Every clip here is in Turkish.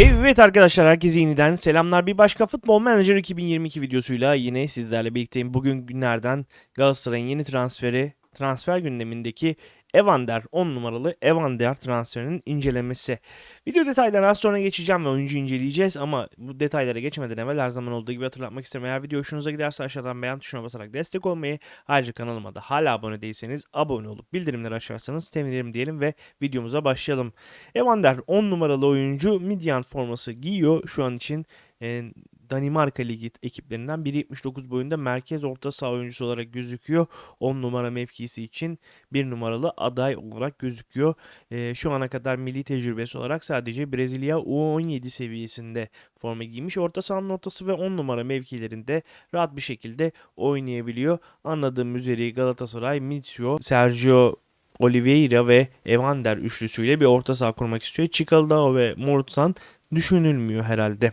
Evet arkadaşlar herkese yeniden selamlar. Bir başka Futbol Manager 2022 videosuyla yine sizlerle birlikteyim. Bugün günlerden Galatasaray'ın yeni transferi, transfer gündemindeki Evander 10 numaralı Evander transferinin incelemesi. Video detaylarına az sonra geçeceğim ve oyuncu inceleyeceğiz ama bu detaylara geçmeden evvel her zaman olduğu gibi hatırlatmak isterim. Eğer video hoşunuza giderse aşağıdan beğen tuşuna basarak destek olmayı, ayrıca kanalıma da hala abone değilseniz abone olup bildirimleri açarsanız sevinirim diyelim ve videomuza başlayalım. Evander 10 numaralı oyuncu Midyan forması giyiyor şu an için. E, Danimarka Ligi ekiplerinden 1.79 boyunda merkez orta saha oyuncusu olarak gözüküyor. 10 numara mevkisi için 1 numaralı aday olarak gözüküyor. E, şu ana kadar milli tecrübesi olarak sadece Brezilya U17 seviyesinde forma giymiş. Orta sahanın ortası ve 10 numara mevkilerinde rahat bir şekilde oynayabiliyor. Anladığım üzere Galatasaray, Mitsio, Sergio Oliveira ve Evander üçlüsüyle bir orta saha kurmak istiyor. Çikaldao ve Morutsan düşünülmüyor herhalde.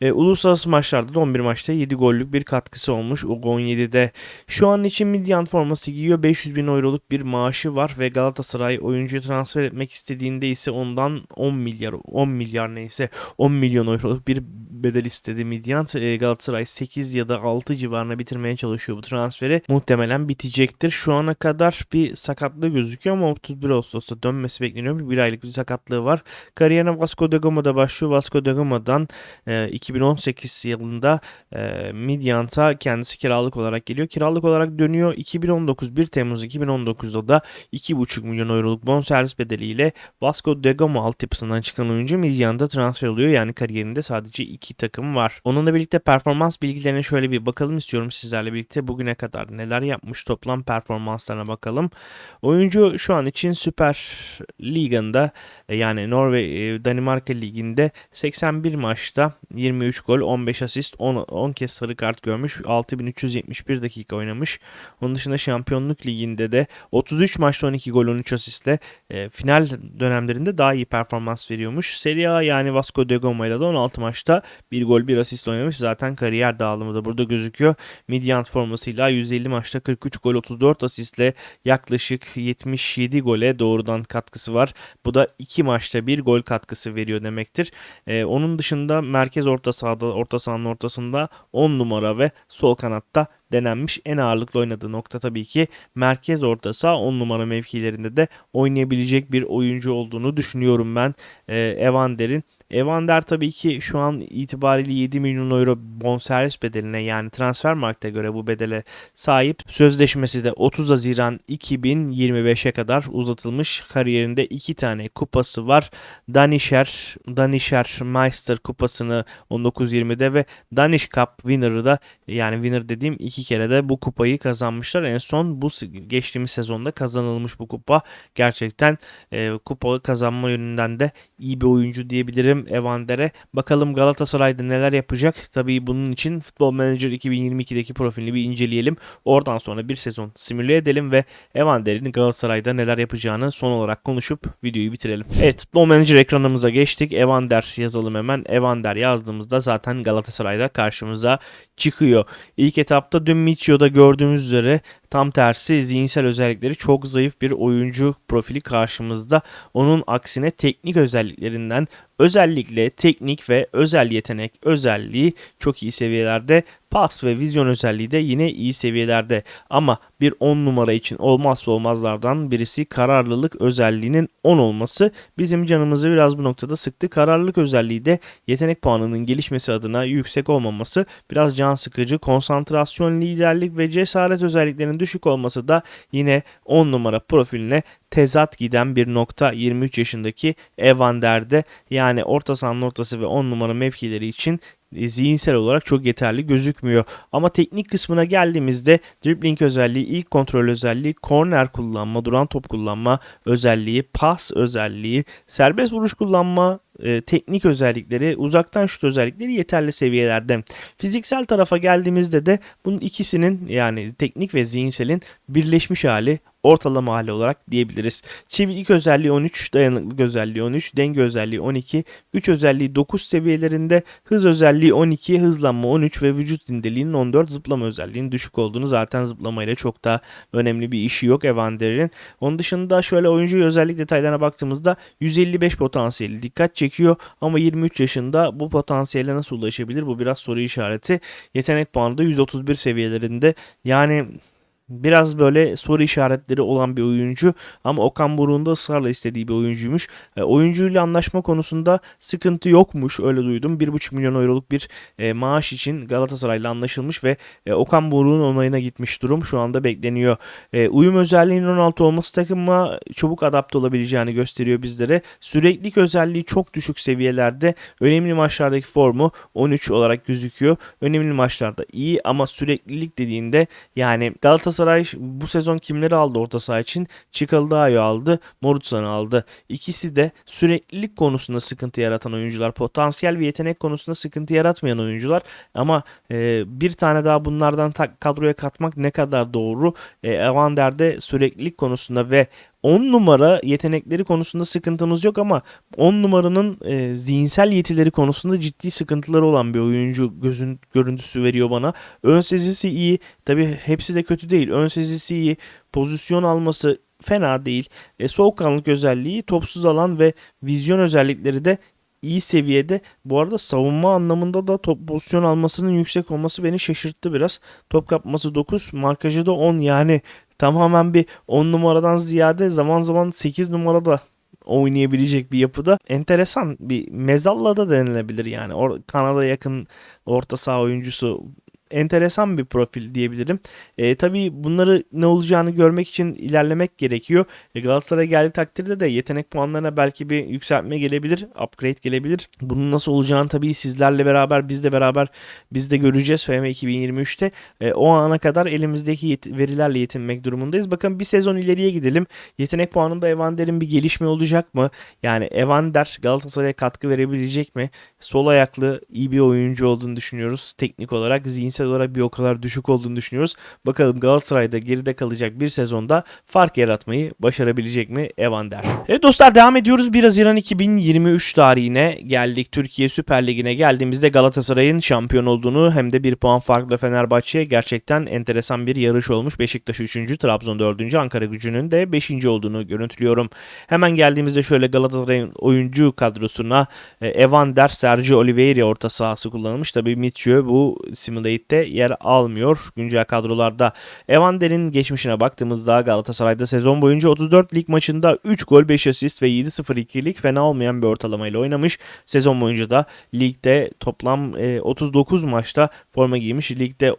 E, uluslararası maçlarda da 11 maçta 7 gollük bir katkısı olmuş U17'de. Şu an için Midyan forması giyiyor. 500 bin euroluk bir maaşı var ve Galatasaray oyuncuyu transfer etmek istediğinde ise ondan 10 milyar 10 milyar neyse 10 milyon euroluk bir bedel istedi Midyan. E, Galatasaray 8 ya da 6 civarına bitirmeye çalışıyor bu transferi. Muhtemelen bitecektir. Şu ana kadar bir sakatlığı gözüküyor ama 31 Ağustos'ta dönmesi bekleniyor. Bir aylık bir sakatlığı var. Kariyerine Vasco da Gama'da başlıyor. Vasco da Gama'dan e, 2018 yılında e, Midyant'a kendisi kiralık olarak geliyor. Kiralık olarak dönüyor. 2019 1 Temmuz 2019'da da 2,5 milyon euroluk bonservis bedeliyle Vasco da Gama altyapısından çıkan oyuncu Midyant'a transfer oluyor. Yani kariyerinde sadece iki takım var. Onunla birlikte performans bilgilerine şöyle bir bakalım istiyorum sizlerle birlikte. Bugüne kadar neler yapmış toplam performanslarına bakalım. Oyuncu şu an için Süper Liga'nda yani Norveç Danimarka Ligi'nde 81 maçta 23 gol, 15 asist, 10, 10 kez sarı kart görmüş. 6371 dakika oynamış. Onun dışında Şampiyonluk Ligi'nde de 33 maçta 12 gol, 13 asistle e, final dönemlerinde daha iyi performans veriyormuş. Serie A yani Vasco da Gama ile de 16 maçta 1 gol, 1 asist oynamış. Zaten kariyer dağılımı da burada gözüküyor. Midyant formasıyla 150 maçta 43 gol, 34 asistle yaklaşık 77 gole doğrudan katkısı var. Bu da 2 maçta 1 gol katkısı veriyor demektir. E, onun dışında merkez orta sahada, orta sahanın ortasında 10 numara ve sol kanatta denenmiş en ağırlıklı oynadığı nokta tabii ki merkez orta saha 10 numara mevkilerinde de oynayabilecek bir oyuncu olduğunu düşünüyorum ben e, Evander'in. Evander tabii ki şu an itibariyle 7 milyon euro bonservis bedeline yani transfer markete göre bu bedele sahip. Sözleşmesi de 30 Haziran 2025'e kadar uzatılmış. Kariyerinde 2 tane kupası var. Danisher, Danisher Meister kupasını 19-20'de ve Danish Cup winner'ı da yani winner dediğim iki kere de bu kupayı kazanmışlar. En son bu geçtiğimiz sezonda kazanılmış bu kupa. Gerçekten e, kupa kazanma yönünden de iyi bir oyuncu diyebilirim Evander'e. Bakalım Galatasaray'da neler yapacak. Tabii bunun için Futbol Manager 2022'deki profilini bir inceleyelim. Oradan sonra bir sezon simüle edelim ve Evander'in Galatasaray'da neler yapacağını son olarak konuşup videoyu bitirelim. Evet Futbol Manager ekranımıza geçtik. Evander yazalım hemen. Evander yazdığımızda zaten Galatasaray'da karşımıza çıkıyor. İlk etapta dün Michio'da gördüğümüz üzere tam tersi zihinsel özellikleri çok zayıf bir oyuncu profili karşımızda. Onun aksine teknik özelliklerinden özellikle teknik ve özel yetenek özelliği çok iyi seviyelerde. Pas ve vizyon özelliği de yine iyi seviyelerde. Ama bir 10 numara için olmazsa olmazlardan birisi kararlılık özelliğinin 10 olması bizim canımızı biraz bu noktada sıktı. Kararlılık özelliği de yetenek puanının gelişmesi adına yüksek olmaması biraz can sıkıcı. Konsantrasyon, liderlik ve cesaret özelliklerinin düşük olması da yine 10 numara profiline tezat giden bir nokta 23 yaşındaki Evander'de yani orta sahanın ortası ve 10 numara mevkileri için e, zihinsel olarak çok yeterli gözükmüyor. Ama teknik kısmına geldiğimizde dribbling özelliği, ilk kontrol özelliği, korner kullanma, duran top kullanma özelliği, pas özelliği, serbest vuruş kullanma e, teknik özellikleri, uzaktan şut özellikleri yeterli seviyelerde. Fiziksel tarafa geldiğimizde de bunun ikisinin yani teknik ve zihinselin birleşmiş hali ortalama hali olarak diyebiliriz. Çeviklik özelliği 13, dayanıklık özelliği 13, denge özelliği 12, güç özelliği 9 seviyelerinde, hız özelliği 12, hızlanma 13 ve vücut zindeliğinin 14, zıplama özelliğinin düşük olduğunu zaten zıplamayla çok da önemli bir işi yok Evander'in. Onun dışında şöyle oyuncu özellik detaylarına baktığımızda 155 potansiyeli dikkat çekiyor ama 23 yaşında bu potansiyele nasıl ulaşabilir? Bu biraz soru işareti. Yetenek puanı da 131 seviyelerinde. Yani biraz böyle soru işaretleri olan bir oyuncu ama Okan Buruk'un da ısrarla istediği bir oyuncuymuş. E, oyuncuyla anlaşma konusunda sıkıntı yokmuş öyle duydum. 1,5 milyon euroluk bir e, maaş için Galatasaray'la anlaşılmış ve e, Okan Buruk'un onayına gitmiş durum şu anda bekleniyor. E, uyum özelliğinin 16 olması takıma çabuk adapte olabileceğini gösteriyor bizlere. Süreklilik özelliği çok düşük seviyelerde. Önemli maçlardaki formu 13 olarak gözüküyor. Önemli maçlarda iyi ama süreklilik dediğinde yani Galatasaray bu sezon kimleri aldı orta saha için? Çikalı'da aldı, Morutsan'ı aldı. İkisi de süreklilik konusunda sıkıntı yaratan oyuncular. Potansiyel ve yetenek konusunda sıkıntı yaratmayan oyuncular. Ama e, bir tane daha bunlardan kadroya katmak ne kadar doğru? E, Evander'de süreklilik konusunda ve 10 numara yetenekleri konusunda sıkıntımız yok ama 10 numaranın e, zihinsel yetileri konusunda ciddi sıkıntıları olan bir oyuncu gözün görüntüsü veriyor bana. Ön sezisi iyi. Tabi hepsi de kötü değil. Ön sezisi iyi. Pozisyon alması fena değil. E, soğukkanlık özelliği, topsuz alan ve vizyon özellikleri de iyi seviyede. Bu arada savunma anlamında da top pozisyon almasının yüksek olması beni şaşırttı biraz. Top kapması 9, markajı da 10 yani tamamen bir 10 numaradan ziyade zaman zaman 8 numarada oynayabilecek bir yapıda enteresan bir mezalla da denilebilir yani. Or Kanada yakın orta saha oyuncusu enteresan bir profil diyebilirim. E, tabii bunları ne olacağını görmek için ilerlemek gerekiyor. E, Galatasaray'a geldiği takdirde de yetenek puanlarına belki bir yükseltme gelebilir, upgrade gelebilir. Bunun nasıl olacağını tabii sizlerle beraber, biz de beraber biz de göreceğiz FM 2023'te. E, o ana kadar elimizdeki yet- verilerle yetinmek durumundayız. Bakın bir sezon ileriye gidelim. Yetenek puanında Evander'in bir gelişme olacak mı? Yani Evander Galatasaray'a katkı verebilecek mi? Sol ayaklı iyi bir oyuncu olduğunu düşünüyoruz. Teknik olarak zihinsel fiziksel olarak bir o kadar düşük olduğunu düşünüyoruz. Bakalım Galatasaray'da geride kalacak bir sezonda fark yaratmayı başarabilecek mi Evander? Evet dostlar devam ediyoruz. 1 Haziran 2023 tarihine geldik. Türkiye Süper Ligi'ne geldiğimizde Galatasaray'ın şampiyon olduğunu hem de bir puan farklı Fenerbahçe'ye gerçekten enteresan bir yarış olmuş. Beşiktaş 3. Trabzon 4. Ankara gücünün de 5. olduğunu görüntülüyorum. Hemen geldiğimizde şöyle Galatasaray'ın oyuncu kadrosuna e, Evander, Sergio Oliveira orta sahası kullanılmış. Tabii Mitchell bu simulate ligde yer almıyor güncel kadrolarda. Evander'in geçmişine baktığımızda Galatasaray'da sezon boyunca 34 lig maçında 3 gol 5 asist ve 7-0-2'lik fena olmayan bir ortalamayla oynamış. Sezon boyunca da ligde toplam 39 e, maçta forma giymiş. Ligde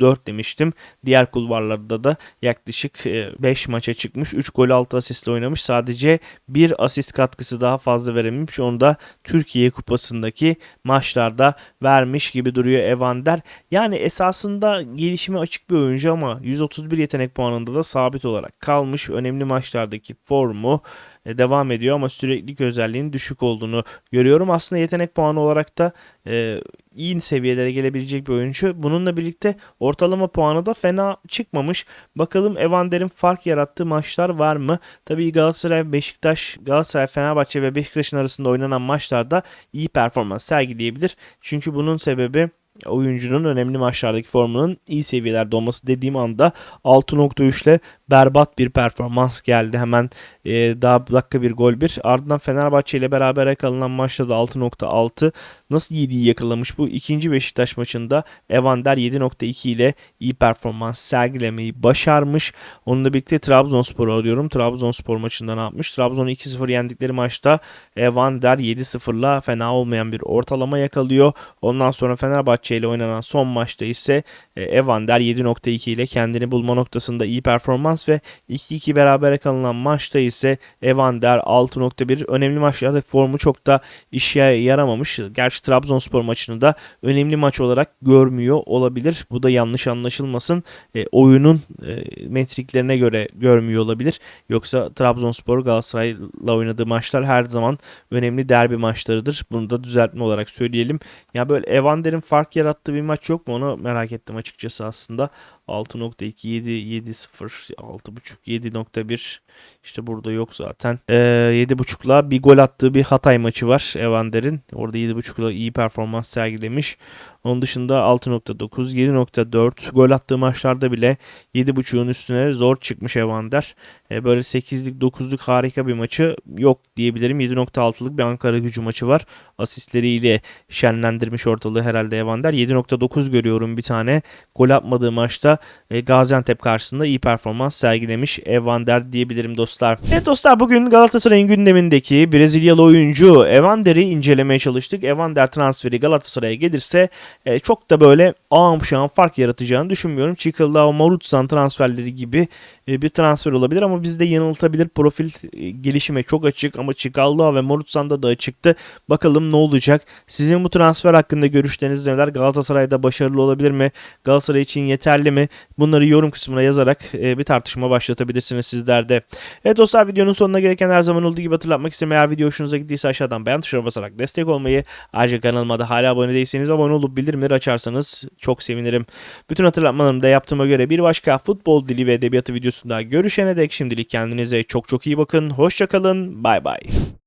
34 demiştim. Diğer kulvarlarda da yaklaşık 5 e, maça çıkmış. 3 gol 6 asistle oynamış. Sadece bir asist katkısı daha fazla verememiş. Onu da Türkiye Kupası'ndaki maçlarda vermiş gibi duruyor Evander. Yani esasında gelişime açık bir oyuncu ama 131 yetenek puanında da sabit olarak kalmış. Önemli maçlardaki formu devam ediyor ama süreklilik özelliğinin düşük olduğunu görüyorum. Aslında yetenek puanı olarak da e, iyi seviyelere gelebilecek bir oyuncu. Bununla birlikte ortalama puanı da fena çıkmamış. Bakalım Evander'in fark yarattığı maçlar var mı? Tabii Galatasaray, Beşiktaş, Galatasaray, Fenerbahçe ve Beşiktaş'ın arasında oynanan maçlarda iyi performans sergileyebilir. Çünkü bunun sebebi oyuncunun önemli maçlardaki formunun iyi seviyelerde olması dediğim anda 6.3 ile berbat bir performans geldi. Hemen e, daha dakika bir gol bir. Ardından Fenerbahçe ile beraber kalınan maçta da 6.6 nasıl 7'yi yakalamış bu ikinci Beşiktaş maçında Evander 7.2 ile iyi performans sergilemeyi başarmış. Onunla birlikte Trabzonspor'u alıyorum. Trabzonspor maçında ne yapmış? Trabzon'u 2-0 yendikleri maçta Evander 7-0'la fena olmayan bir ortalama yakalıyor. Ondan sonra Fenerbahçe ile oynanan son maçta ise e, Evander 7.2 ile kendini bulma noktasında iyi performans ve 2-2 beraber kalınan maçta ise Evander 6.1 önemli maçlarda formu çok da işe yaramamış. Gerçi Trabzonspor maçını da önemli maç olarak görmüyor olabilir. Bu da yanlış anlaşılmasın. E, oyunun e, metriklerine göre görmüyor olabilir. Yoksa Trabzonspor Galatasaray'la oynadığı maçlar her zaman önemli derbi maçlarıdır. Bunu da düzeltme olarak söyleyelim. Ya böyle Evander'in fark yarattığı bir maç yok mu onu merak ettim açıkçası aslında. 6.2 7 7 0 6.5 7.1 işte burada yok zaten. Ee, 7.5'la bir gol attığı bir Hatay maçı var Evander'in. Orada 7.5'la iyi performans sergilemiş. Onun dışında 6.9, 7.4 gol attığı maçlarda bile 7.5'un üstüne zor çıkmış Evander. Ee, böyle 8'lik 9'luk harika bir maçı yok diyebilirim. 7.6'lık bir Ankara gücü maçı var. Asistleriyle şenlendirmiş ortalığı herhalde Evander. 7.9 görüyorum bir tane. Gol atmadığı maçta e, Gaziantep karşısında iyi performans sergilemiş Evander diyebilirim dostlar. Evet dostlar bugün Galatasaray'ın gündemindeki Brezilyalı oyuncu Evander'i incelemeye çalıştık. Evander transferi Galatasaray'a gelirse e, çok da böyle ağam şahım fark yaratacağını düşünmüyorum. Çikolao Marutsan transferleri gibi e, bir transfer olabilir ama bizde yanıltabilir. Profil e, gelişime çok açık ama Çikolao ve Marutsan'da da açıktı. Bakalım ne olacak? Sizin bu transfer hakkında görüşleriniz neler? Galatasaray'da başarılı olabilir mi? Galatasaray için yeterli mi? Bunları yorum kısmına yazarak e, bir tartışma başlatabilirsiniz sizler de. Evet dostlar videonun sonuna gelirken her zaman olduğu gibi hatırlatmak istedim. Eğer video hoşunuza gittiyse aşağıdan beğen tuşuna basarak destek olmayı, ayrıca kanalıma da hala abone değilseniz abone olup bildirimleri açarsanız çok sevinirim. Bütün hatırlatmalarımı da yaptığıma göre bir başka futbol dili ve edebiyatı videosunda görüşene dek şimdilik kendinize çok çok iyi bakın. Hoşçakalın. Bay bay.